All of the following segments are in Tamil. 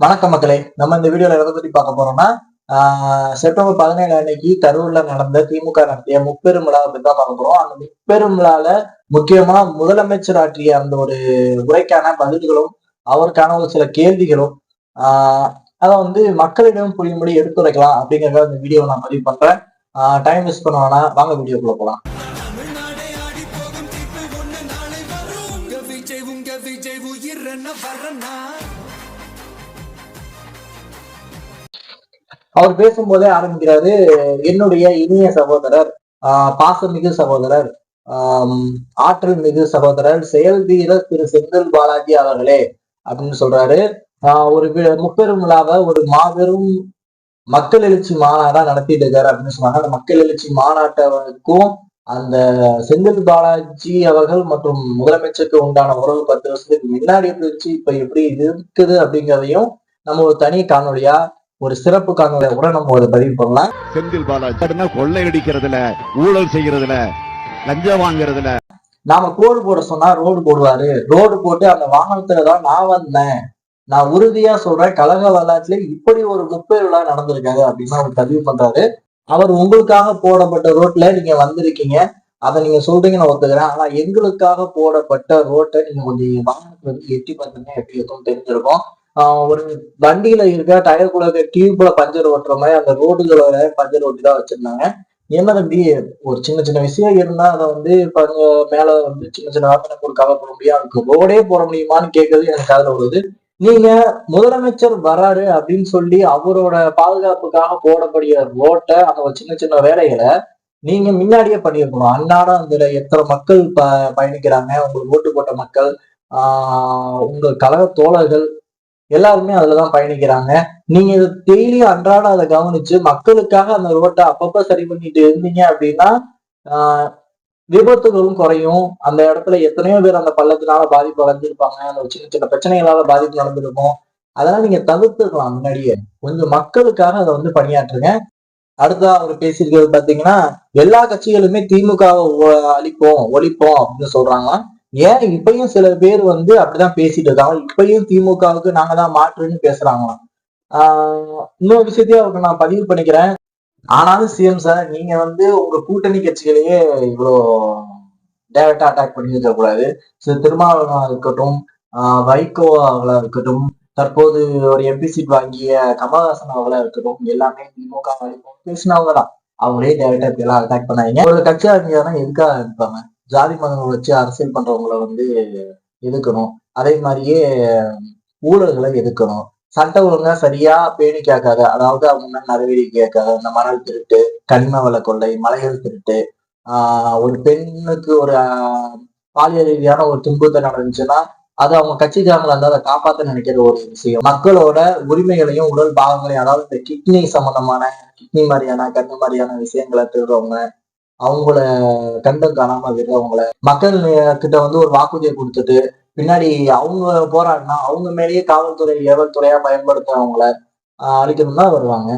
வணக்கம் மக்களே. நம்ம இந்த வீடியோல எதை பத்தி பார்க்க போறோம்னா செப்டம்பர் பதினேழு அன்னைக்கு கரூர்ல நடந்த திமுக நடத்திய முப்பெரும் விழா பத்தி தான் பார்க்க போறோம். அந்த முப்பெரும் விழால முக்கியமா முதலமைச்சர் ஆற்றிய அந்த ஒரு உரைக்கான பதில்களும் அவருக்கான ஒரு சில கேள்விகளும் ஆஹ் அதை வந்து மக்களிடம் புரியும்படி எடுத்துரைக்கலாம் அப்படிங்கறத இந்த வீடியோ நான் பதிவு பண்றேன். டைம் வேஸ்ட் பண்ண வேணாம். வாங்க வீடியோக்குள்ள போலாம். விஜய் உங்க விஜய் உயிர் என்ன வரனா அவர் பேசும்போதே ஆரம்பிக்கிறாரு என்னுடைய இனிய சகோதரர் ஆஹ் பாசமிகு சகோதரர் ஆஹ் ஆற்றல் மிகு சகோதரர் செயல் தீர திரு செந்தில் பாலாஜி அவர்களே அப்படின்னு சொல்றாரு. ஆஹ் ஒரு வி- முப்பெரும் விழாவை ஒரு மாபெரும் மக்கள் எழுச்சி மாநாடா நடத்திட்டு இருக்காரு அப்படின்னு சொன்னாங்க. அந்த மக்கள் எழுச்சி மாநாட்டுக்கும் அந்த செந்தில் பாலாஜி அவர்கள் மற்றும் முதலமைச்சருக்கு உண்டான உறவு பத்து வருஷத்துக்கு முன்னாடி எப்படி இருந்துச்சு இப்ப எப்படி இருக்குது அப்படிங்கிறதையும் நம்ம ஒரு தனி காணொலியா ஒரு சிறப்பு காணொலியா கூட நம்ம அதை பதிவு பண்ணலாம். செந்தில் பாலாஜி கொள்ளையடிக்கிறதுல ஊழல் செய்யறதுல லஞ்சம் வாங்குறதுல. நாம கோடு போட சொன்னா ரோடு போடுவாரு. ரோடு போட்டு அந்த வாகனத்துல தான் நான் வந்தேன். நான் உறுதியா சொல்றேன் கழக வரலாற்றுல இப்படி ஒரு முப்பேர் விழா நடந்திருக்காரு அப்படின்னு அவர் பதிவு பண்றாரு. அவர் உங்களுக்காக போடப்பட்ட ரோட்ல நீங்க வந்திருக்கீங்க. அதை நீங்க சொல்றீங்க நான் ஒத்துக்கிறேன். ஆனா எங்களுக்காக போடப்பட்ட ரோட்டை நீங்க கொஞ்சம் வாகனத்துல எட்டி பார்த்தீங்கன்னா எப்படி இருக்கும் தெரிஞ்சிருக்கும். ஒரு வண்டியில இருக்க டயர் இருக்க டியூப்ல பஞ்சர் ஓட்டுற மாதிரி அந்த ரோடுகளோட பஞ்சர் ஓட்டி தான் வச்சிருந்தாங்க. என்ன தம்பி? ஒரு சின்ன சின்ன விஷயம் இருந்தா அதை வந்து பஞ்ச மேல வந்து சின்ன சின்ன வாசனை ஒரு கவர் பண்ண முடியும். அதுக்கு ரோடே போட முடியுமான்னு கேட்கறது எனக்கு காதுல வருது நீங்க முதலமைச்சர் வராரு அப்படின்னு சொல்லி அவரோட பாதுகாப்புக்காக போடக்கூடிய ரோட்டை அந்த சின்ன சின்ன வேலைகளை நீங்க முன்னாடியே பண்ணியிருக்கணும். அன்னாடம் அதுல எத்தனை மக்கள் ப பயணிக்கிறாங்க உங்களுக்கு ஓட்டு போட்ட மக்கள் ஆஹ் உங்க கழக தோழர்கள் எல்லாருமே அதுலதான் பயணிக்கிறாங்க. நீங்க இதை டெய்லியும் அன்றாட அதை கவனிச்சு மக்களுக்காக அந்த ரோட்டை அப்பப்ப சரி பண்ணிட்டு இருந்தீங்க அப்படின்னா ஆஹ் விபத்துகளும் குறையும். அந்த இடத்துல எத்தனையோ பேர் அந்த பள்ளத்தினால பாதிப்பு அடைஞ்சிருப்பாங்க. அந்த சின்ன சின்ன பிரச்சனைகளால பாதிப்பு நடந்திருக்கும் அதெல்லாம் நீங்க தவிர்த்துக்கலாம் முன்னாடியே. கொஞ்சம் மக்களுக்காக அதை வந்து பணியாற்றுங்க. அடுத்தா அவர் பேசியிருக்கிறது பாத்தீங்கன்னா எல்லா கட்சிகளுமே திமுகவை அழிப்போம் ஒழிப்போம் அப்படின்னு சொல்றாங்களாம். ஏன் இப்பயும் சில பேர் வந்து அப்படிதான் பேசிட்டு இருக்காங்க? இப்பயும் திமுகவுக்கு நாங்க தான் மாற்றுன்னு பேசுறாங்களாம். ஆஹ் இன்னொரு விஷயத்தையும் அவருக்கு நான் பதிவு பண்ணிக்கிறேன். ஆனாலும் சிஎம் சார் நீங்க வந்து உங்க கூட்டணி கட்சிகளையே இவ்வளோ டேரக்டா அட்டாக் பண்ணிட்டு இருக்கக்கூடாது சில திருமாவளவனா இருக்கட்டும் வைகோ அவங்களா இருக்கட்டும் தற்போது ஒரு எம்பி சீட் வாங்கிய கமல்ஹாசன் அவங்களா இருக்கட்டும் எல்லாமே திமுக அழிப்போம் பேசினவங்க தான் அவங்களே டேரக்டா இப்படி எல்லாம் அட்டாக் பண்ணாங்க ஒரு கட்சி இருந்தாங்கன்னா எதுக்காக இருப்பாங்க ஜாதி மதங்களை வச்சு அரசியல் பண்றவங்களை வந்து எதுக்கணும் அதே மாதிரியே ஊழல்களை எதுக்கணும் சட்ட ஒழுங்கா சரியா பேணி கேட்காத அதாவது அவங்க மேல நடவடிக்கை கேட்காத இந்த மணல் திருட்டு கனிம வள கொள்ளை மலைகள் திருட்டு ஆஹ் ஒரு பெண்ணுக்கு ஒரு பாலியல் ரீதியான ஒரு துன்பத்தை நடந்துச்சுன்னா அது அவங்க கட்சிக்காரங்களா இருந்தால் அதை காப்பாத்த நினைக்கிற ஒரு விஷயம். மக்களோட உரிமைகளையும் உடல் பாகங்களையும் அதாவது இந்த கிட்னி சம்பந்தமான கிட்னி மாதிரியான கண்ணு மாதிரியான விஷயங்களை திருடுறவங்க அவங்கள கண்டம் காணாம விடுறவங்கள. மக்கள் கிட்ட வந்து ஒரு வாக்குறுதியை கொடுத்துட்டு பின்னாடி அவங்க போராடினா அவங்க மேலேயே காவல்துறை ஏவல்துறையா பயன்படுத்துறவங்கள ஆஹ் அழிக்கணும் தான் வருவாங்க.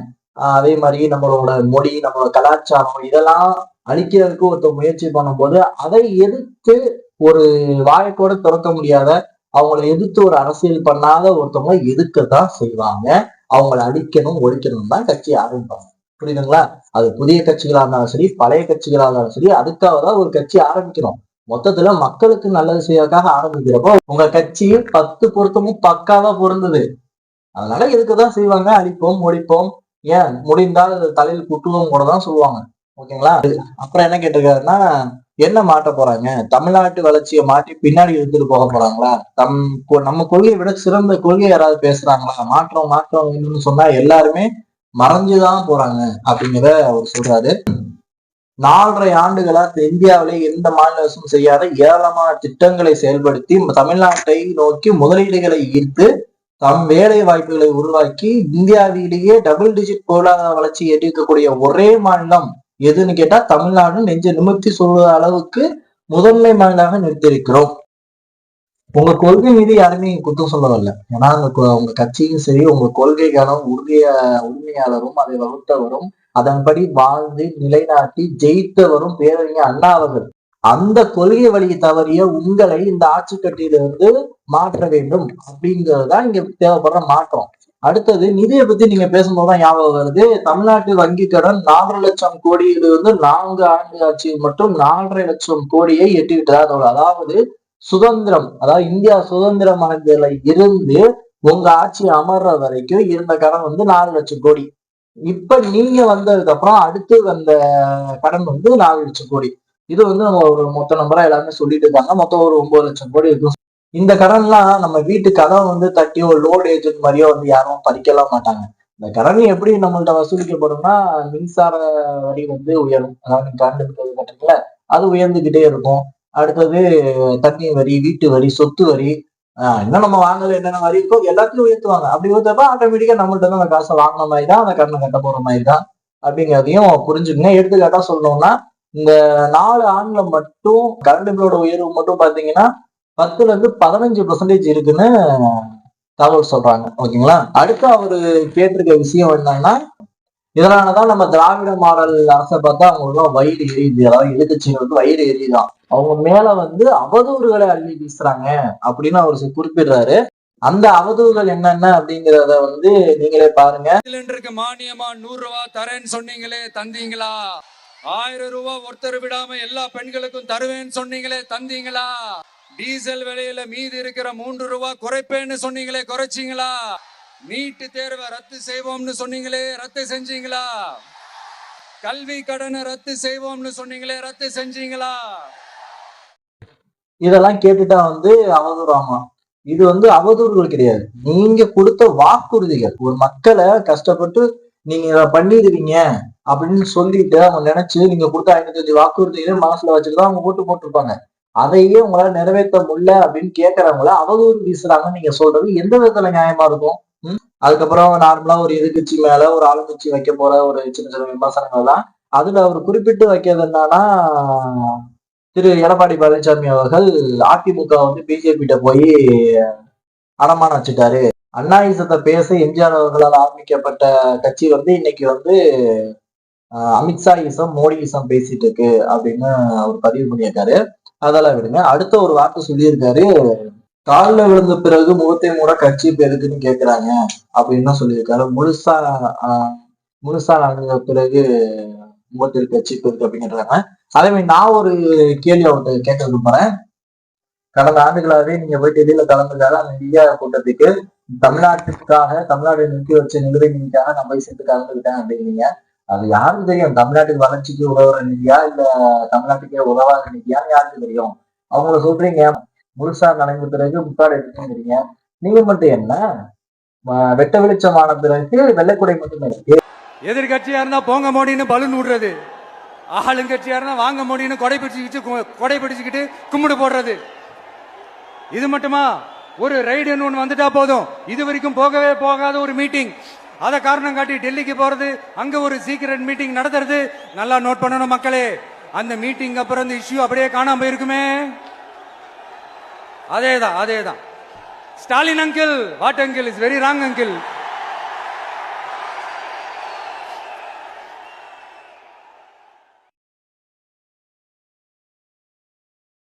அதே மாதிரி நம்மளோட மொழி நம்மளோட கலாச்சாரம் இதெல்லாம் அழிக்கிறதுக்கு ஒருத்தர் முயற்சி பண்ணும்போது அதை எதிர்த்து ஒரு வாயக்கோட திறக்க முடியாத அவங்கள எதிர்த்து ஒரு அரசியல் பண்ணாத ஒருத்தவங்க எதுக்கத்தான் செய்வாங்க. அவங்கள அழிக்கணும் ஒழிக்கணும் தான் கட்சி ஆரம்பிப்பாங்க புரியுதுங்களா? அது புதிய கட்சிகளா இருந்தாலும் சரி பழைய கட்சிகளா இருந்தாலும் சரி அதுக்காக தான் ஒரு கட்சி ஆரம்பிக்கணும் மொத்தத்துல மக்களுக்கு நல்லது செய்யறதுக்காக ஆரம்பிக்கிறப்போ உங்க கட்சி பத்து பொருத்தமும் பக்காவா பொருந்தது. அதனால இதுக்குதான் செய்வாங்க? அழிப்போம் ஒழிப்போம் ஏன்? முடிந்தால் தலையில் குட்டுவோம் கூட தான் சொல்லுவாங்க. ஓகேங்களா? அப்புறம் என்ன கேட்டிருக்காருன்னா என்ன மாட்ட போறாங்க? தமிழ்நாட்டு வளர்ச்சியை மாற்றி பின்னாடி எடுத்துட்டு போக போறாங்களா? தம் கொ- நம்ம கொள்கையை விட சிறந்த கொள்கை யாராவது பேசுறாங்களா? மாற்றம் மாற்றம் வேணும்னு சொன்னா எல்லாருமே மறைஞ்சுதான் போறாங்க அப்படிங்கிறத அவர் சொல்றாரு. நாலரை ஆண்டுகளா இந்தியாவிலே எந்த மாநில அரசும் செய்யாத ஏராளமான திட்டங்களை செயல்படுத்தி தமிழ்நாட்டை நோக்கி முதலீடுகளை ஈர்த்து தம் வேலை வாய்ப்புகளை உருவாக்கி இந்தியாவிலேயே டபுள் டிஜிட் பொருளாதார வளர்ச்சி எட்டிருக்கக்கூடிய ஒரே மாநிலம் எதுன்னு கேட்டா தமிழ்நாடு நெஞ்ச நிமிர்த்தி சொல்ற அளவுக்கு முதன்மை மாநிலமாக நிறுத்தியிருக்கிறோம். உங்க கொள்கை மீது யாருமே குத்தம் சொல்ல வரல ஏன்னா உங்க உங்க கட்சியும் சரி உங்க கொள்கைகளும் உறுதிய உரிமையாளரும் அதை வகுத்தவரும் அதன்படி வாழ்ந்து நிலைநாட்டி ஜெயித்தவரும் பேரறிஞர் அண்ணா அவர்கள். அந்த கொள்கை வழியை தவறிய உங்களை இந்த ஆட்சி கட்டியிலிருந்து மாற்ற வேண்டும் அப்படிங்கறதுதான் இங்க தேவைப்படுற மாற்றம். அடுத்தது நிதியை பத்தி நீங்க பேசும்போது தான் ஞாபகம் வருது. தமிழ்நாட்டு வங்கி கடன் நாலரை லட்சம் கோடியிலிருந்து வந்து நான்கு ஆண்டு ஆட்சியில் மட்டும் நாலரை லட்சம் கோடியை எட்டிவிட்டதா தகவல். அதாவது சுதந்திரம் அதாவது இந்தியா சுதந்திரம் அடைந்ததுல இருந்து உங்க ஆட்சி அமர்ற வரைக்கும் இருந்த கடன் வந்து நாலு லட்சம் கோடி. இப்ப நீங்க வந்ததுக்கு அப்புறம் அடுத்து வந்த கடன் வந்து நாலு லட்சம் கோடி. இது வந்து நம்ம ஒரு மொத்த நம்பரா எல்லாருமே சொல்லிட்டு இருக்காங்க. மொத்தம் ஒரு ஒன்பது லட்சம் கோடி இருக்கும். இந்த கடன்லாம் நம்ம வீட்டு கடன் வந்து தட்டியோ லோடு ஏஜென்ட் மாதிரியோ வந்து யாரும் பறிக்கலாம் மாட்டாங்க. இந்த கடன் எப்படி நம்மள்ட்ட வசூலிக்கப்படும்னா மின்சார வரி வந்து உயரும். அதாவது கரண்ட் பில் கட்டுறீங்களா அது உயர்ந்துகிட்டே இருக்கும். அடுத்தது தண்ணி வரி வீட்டு வரி சொத்து வரி. இன்னும் நம்ம வாங்கல என்னென்ன வரி இருக்கோ எல்லாத்தையும் உயர்த்துவாங்க. அப்படி உயர்த்தப்ப ஆட்டோமேட்டிக்கா நம்மள்ட்ட அந்த காசை வாங்கின மாதிரி தான் அந்த கடனை கட்ட போற மாதிரி தான் அப்படிங்கிறதையும் புரிஞ்சுக்கங்க. எடுத்துக்காட்டா சொல்லணும்னா இந்த நாலு ஆண்டுல மட்டும் கரண்ட் பில்லோட உயர்வு மட்டும் பாத்தீங்கன்னா பத்துல இருந்து பதினஞ்சு பர்சன்டேஜ் இருக்குன்னு தகவல் சொல்றாங்க. ஓகேங்களா? அடுத்து அவரு கேட்டிருக்க விஷயம் என்னன்னா இதனாலதான் நம்ம திராவிட மாடல் அரசை பார்த்தா அவங்களுக்கு வயிறு எரியுது. அதாவது எதிர்கட்சிகளுக்கு வயிறு எரியுதான். அவங்க மேல வந்து அவதூறுகளை அள்ளி வீசுறாங்க அப்படின்னு அவர் குறிப்பிடுறாரு. அந்த அவதூறுகள் என்னென்ன அப்படிங்கறத வந்து நீங்களே பாருங்க. சிலிண்டருக்கு மானியமா நூறு ரூபா தரேன்னு சொன்னீங்களே தந்தீங்களா? ஆயிரம் ரூபாய் ஒருத்தர் விடாம எல்லா பெண்களுக்கும் தருவேன்னு சொன்னீங்களே தந்தீங்களா? டீசல் விலையில மீதி இருக்கிற மூன்று ரூபாய் குறைப்பேன்னு சொன்னீங்களே குறைச்சிங்களா? நீட்டு தேர்வை ரத்து செய்வோம்னு சொன்னீங்களே ரத்து செஞ்சீங்களா? கல்வி கடனை ரத்து செய்வோம்னு சொன்னீங்களே ரத்து செஞ்சீங்களா? இதெல்லாம் கேட்டுட்டா வந்து அவதூறாமா இது வந்து அவதூறுகள் கிடையாது. நீங்க கொடுத்த வாக்குறுதிகள் ஒரு மக்களை கஷ்டப்பட்டு நீங்க இதை பண்ணிடுவீங்க அப்படின்னு சொல்லிட்டு அவங்க நினைச்சு நீங்க கொடுத்த ஐநூத்தஞ்சு வாக்குறுதிகளையும் மனசுல வச்சுட்டு தான் அவங்க ஓட்டு போட்டிருப்பாங்க. அதையே உங்களால நிறைவேற்ற முடியல அப்படின்னு கேட்கறவங்கள அவதூறு வீசுறாங்கன்னு நீங்க சொல்றது எந்த விதத்துல நியாயமா இருக்கும்? ம்? அதுக்கப்புறம் நார்மலா ஒரு எதிர்கட்சி மேல ஒரு ஆளுங்கட்சி வைக்க போற ஒரு சின்ன சின்ன விமர்சனங்கள் எல்லாம் அதுல அவர் குறிப்பிட்டு வைக்கிறது என்னன்னா திரு எடப்பாடி பழனிசாமி அவர்கள் அதிமுக வந்து பிஜேபி கிட்ட போய் அடமானம் வச்சுட்டாரு. அண்ணாயிசத்தை பேச எம்ஜிஆர் அவர்களால் ஆரம்பிக்கப்பட்ட கட்சி வந்து இன்னைக்கு வந்து அமித்ஷா இசம் மோடி இசம் பேசிட்டு இருக்கு அப்படின்னு அவர் பதிவு பண்ணியிருக்காரு. அதெல்லாம் விடுங்க. அடுத்த ஒரு வார்த்தை சொல்லியிருக்காரு. காலில் விழுந்த பிறகு முகத்தை மூட கட்சி பெருக்குன்னு கேட்குறாங்க அப்படின்னு சொல்லியிருக்காரு. முழுசா முழுசா நடந்த பிறகு முகத்தில் கட்சி இருக்கு அப்படிங்கிறாங்க அதே மாதிரி நான் ஒரு கேள்வி அவர்கிட்ட கேட்க விரும்புறேன் கடந்த ஆண்டுகளாவே நீங்க போய் டெல்லியில கலந்துக்காத அந்த இந்தியா கூட்டத்துக்கு தமிழ்நாட்டுக்காக தமிழ்நாடு நிறுத்தி வச்ச நிலுவை நிதிக்காக நான் போய் சேர்த்து கலந்துக்கிட்டேன் அப்படின்னீங்க அது யாருக்கு தெரியும்? தமிழ்நாட்டுக்கு வளர்ச்சிக்கு உதவுற நிதியா? இல்ல தமிழ்நாட்டுக்கே உதவாத நிதியான்னு யாருக்கு தெரியும்? அவங்கள சொல்றீங்க. முழுசா நடந்த பிறகு முக்காடு எடுத்துங்கிறீங்க நீங்க மட்டும் என்ன? வெட்ட வெளிச்சமான பிறகு வெள்ளைக்குடை மட்டும் இருக்கு. எதிர்கட்சியா இருந்தா போங்க மோடின்னு பலூன் விடுறது ஆளுங்கட்சியா இருந்தா வாங்க மோடின்னு கொடை பிடிச்சிக்கிட்டு கொடை பிடிச்சிக்கிட்டு கும்பிடு போடுறது. இது மட்டுமா? ஒரு ரைடுன்னு ஒன்று வந்துட்டா போதும். இது வரைக்கும் போகவே போகாத ஒரு மீட்டிங். அதை காரணம் காட்டி டெல்லிக்கு போறது அங்க ஒரு சீக்கிரட் மீட்டிங் நடத்துறது நல்லா நோட் பண்ணணும் மக்களே. அந்த மீட்டிங் அப்புறம் இந்த இஷ்யூ அப்படியே காணாம போயிருக்குமே. அதேதான் அதேதான். Stalin uncle what uncle is very wrong uncle